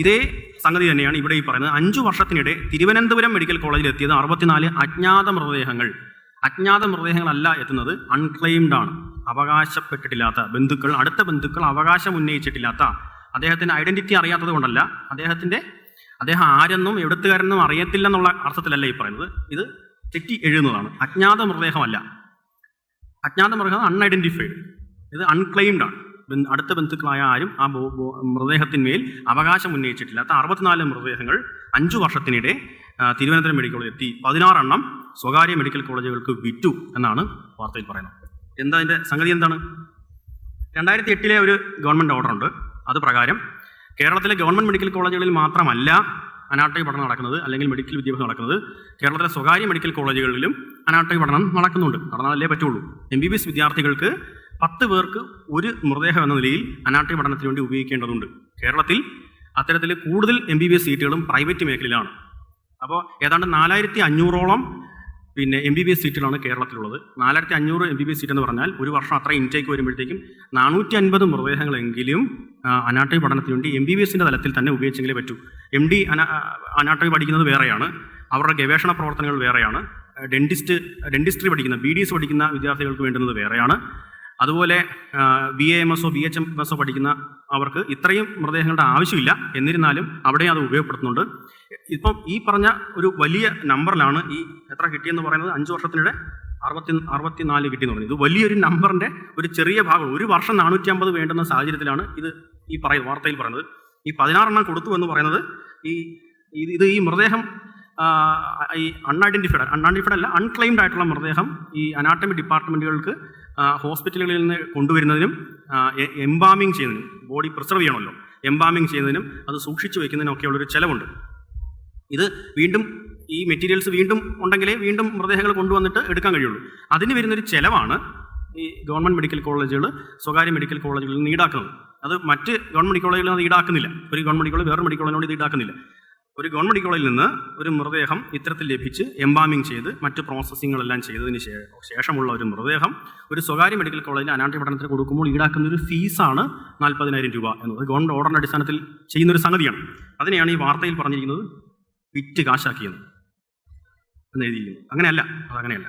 ഇതേ സംഗതി തന്നെയാണ് ഇവിടെ ഈ പറയുന്നത്. അഞ്ചു വർഷത്തിനിടെ തിരുവനന്തപുരം മെഡിക്കൽ കോളേജിൽ എത്തിയത് അറുപത്തിനാല് അജ്ഞാത മൃതദേഹങ്ങൾ. അജ്ഞാത മൃതദേഹങ്ങളല്ല എത്തുന്നത് അൺക്ലെയിംഡ് ആണ്. അവകാശപ്പെട്ടിട്ടില്ലാത്ത ബന്ധുക്കൾ അടുത്ത ബന്ധുക്കൾ അവകാശം ഉന്നയിച്ചിട്ടില്ലാത്ത അദ്ദേഹത്തിന്റെ ഐഡന്റിറ്റി അറിയാത്തത് കൊണ്ടല്ല അദ്ദേഹത്തിന്റെ അദ്ദേഹം ആരെന്നും എവിടുത്തുകാരെന്നും അറിയത്തില്ല എന്നുള്ള അർത്ഥത്തിലല്ല ഈ പറയുന്നത്. ഇത് തെറ്റി എഴുതുന്നതാണ്. അജ്ഞാത മൃതദേഹമല്ല. അജ്ഞാത മൃഗം അൺഐഡന്റിഫൈഡ് ഇത് അൺക്ലെയിംഡ് ആണ്. അടുത്ത ബന്ധുക്കളായ ആരും ആ മൃതദേഹത്തിന്മേൽ അവകാശം ഉന്നയിച്ചിട്ടില്ല. അത്ത അറുപത്തിനാല് മൃതദേഹങ്ങൾ അഞ്ചു വർഷത്തിനിടെ തിരുവനന്തപുരം മെഡിക്കൽ കോളേജിൽ എത്തി. പതിനാറെണ്ണം സ്വകാര്യ മെഡിക്കൽ കോളേജുകൾക്ക് വിറ്റു എന്നാണ് വാർത്തയിൽ പറയുന്നത്. എന്താ അതിന്റെ സംഗതി എന്താണ്? രണ്ടായിരത്തി എട്ടിലെ ഒരു ഗവൺമെന്റ് ഓർഡർ ഉണ്ട്. അത് പ്രകാരം കേരളത്തിലെ ഗവൺമെന്റ് മെഡിക്കൽ കോളേജുകളിൽ മാത്രമല്ല അനാട്ടമി പഠനം നടക്കുന്നത് അല്ലെങ്കിൽ മെഡിക്കൽ വിദ്യാഭ്യാസം നടക്കുന്നത് കേരളത്തിലെ സ്വകാര്യ മെഡിക്കൽ കോളേജുകളിലും അനാട്ടമി പഠനം നടക്കുന്നുണ്ട്. നടന്നാലേ പറ്റുള്ളൂ. എം ബി ബി എസ് വിദ്യാർത്ഥികൾക്ക് പത്ത് പേർക്ക് ഒരു മൃതദേഹം എന്ന നിലയിൽ അനാട്ടമി പഠനത്തിന് വേണ്ടി ഉപയോഗിക്കേണ്ടതുണ്ട്. കേരളത്തിൽ അത്തരത്തിൽ കൂടുതൽ എം ബി ബി എസ് സീറ്റുകളും പ്രൈവറ്റ് മേഖലയിലാണ്. അപ്പോൾ ഏതാണ്ട് നാലായിരത്തി അഞ്ഞൂറോളം പിന്നെ എം ബി ബി എസ് സീറ്റുകളാണ് കേരളത്തിലുള്ളത്. നാലായിരത്തി അഞ്ഞൂറ് M B B S seat എന്ന് പറഞ്ഞാൽ ഒരു വർഷം അത്ര ഇൻടേക്ക് വരുമ്പോഴത്തേക്കും നാനൂറ്റി അൻപത് മൃതദേഹങ്ങളെങ്കിലും അനാട്ടി പഠനത്തിന് വേണ്ടി എം ബി ബി എസിന്റെ തലത്തിൽ തന്നെ ഉപയോഗിച്ചെങ്കിലേ പറ്റൂ. എം ഡി അനാ അനാട്ടമി പഠിക്കുന്നത് വേറെയാണ്. അവരുടെ ഗവേഷണ പ്രവർത്തനങ്ങൾ വേറെയാണ്. ഡെന്റിസ്റ്റ് ഡെന്റിസ്ട്രി പഠിക്കുന്ന ബി ഡി എസ് പഠിക്കുന്ന വിദ്യാർത്ഥികൾക്ക് വേണ്ടുന്നത് വേറെയാണ്. അതുപോലെ ബി എ എം എസോ ബി എച്ച് എം എസോ പഠിക്കുന്ന അവർക്ക് ഇത്രയും മൃതദേഹങ്ങളുടെ ആവശ്യമില്ല. എന്നിരുന്നാലും അവിടെ അത് ഉപയോഗപ്പെടുത്തുന്നുണ്ട്. ഇപ്പം ഈ പറഞ്ഞ ഒരു വലിയ നമ്പറിലാണ് ഈ എത്ര കിട്ടിയെന്ന് പറയുന്നത്? അഞ്ച് വർഷത്തിനിടെ അറുപത്തി അറുപത്തിനാല് കിട്ടിയെന്ന് പറയുന്നത്. ഇത് വലിയൊരു നമ്പറിന്റെ ഒരു ചെറിയ ഭാഗം. ഒരു വർഷം നാനൂറ്റി അമ്പത് വേണ്ടുന്ന സാഹചര്യത്തിലാണ് ഇത് ഈ പറയുന്നത് വാർത്തയിൽ പറയുന്നത്. ഈ പതിനാറെണ്ണം കൊടുത്തു എന്ന് പറയുന്നത് ഈ ഇത് ഈ മൃതദേഹം ഈ അൺഐഡന്റിഫൈഡ് അൺഐഡന്റിഫൈഡ് അല്ല അൺക്ലെയിംഡ് ആയിട്ടുള്ള മൃതദേഹം ഈ അനാട്ടമി ഡിപ്പാർട്ട്മെന്റുകൾക്ക് ഹോസ്പിറ്റലുകളിൽ നിന്ന് കൊണ്ടുവരുന്നതിനും എംബാമിങ് ചെയ്യുന്നതിനും ബോഡി പ്രിസർവ് ചെയ്യണമല്ലോ. എംബാമിങ് ചെയ്യുന്നതിനും അത് സൂക്ഷിച്ചു വയ്ക്കുന്നതിനും ഒക്കെയുള്ളൊരു ചിലവുണ്ട്. ഇത് വീണ്ടും ഈ മെറ്റീരിയൽസ് വീണ്ടും ഉണ്ടെങ്കിലേ വീണ്ടും മൃതദേഹങ്ങൾ കൊണ്ടുവന്നിട്ട് എടുക്കാൻ കഴിയുള്ളൂ. അതിന് വരുന്നൊരു ചിലവാണ് ഈ ഗവൺമെന്റ് മെഡിക്കൽ കോളേജുകൾ സ്വകാര്യ മെഡിക്കൽ കോളേജുകളിൽ നിന്ന് ഈടാക്കുന്നത്. അത് മറ്റ് ഗവൺമെന്റ് കോളേജുകളിൽ അത് ഈടാക്കുന്നില്ല. ഒരു ഗവൺമെന്റ് കോളേജ് വേറെ മെഡിക്കൽ കോളേജിനോട് ഇത് ഈടാക്കുന്നില്ല. ഒരു ഗവൺമെന്റ് കോളേജിൽ നിന്ന് ഒരു മൃതദേഹം ഇത്തരത്തിൽ ലഭിച്ച് എംബാമിങ് ചെയ്ത് മറ്റ് പ്രോസസ്സിങ്ങുകളെല്ലാം ചെയ്തതിന് ശേഷമുള്ള ഒരു മൃതദേഹം ഒരു സ്വകാര്യ മെഡിക്കൽ കോളേജിൽ അനാട്ടമി പഠനത്തിന് കൊടുക്കുമ്പോൾ ഈടാക്കുന്ന ഒരു ഫീസാണ് നാൽപ്പതിനായിരം രൂപ എന്നത്. ഗവൺമെന്റ് ഓർഡറിന്റെ അടിസ്ഥാനത്തിൽ ചെയ്യുന്ന ഒരു സംഗതിയാണ്. അതിനെയാണ് ഈ വാർത്തയിൽ പറഞ്ഞിരിക്കുന്നത് വിറ്റ് കാശാക്കിയെന്ന് എന്ന് എഴുതിയിരിക്കുന്നത് അങ്ങനെയല്ല അതങ്ങനെയല്ല.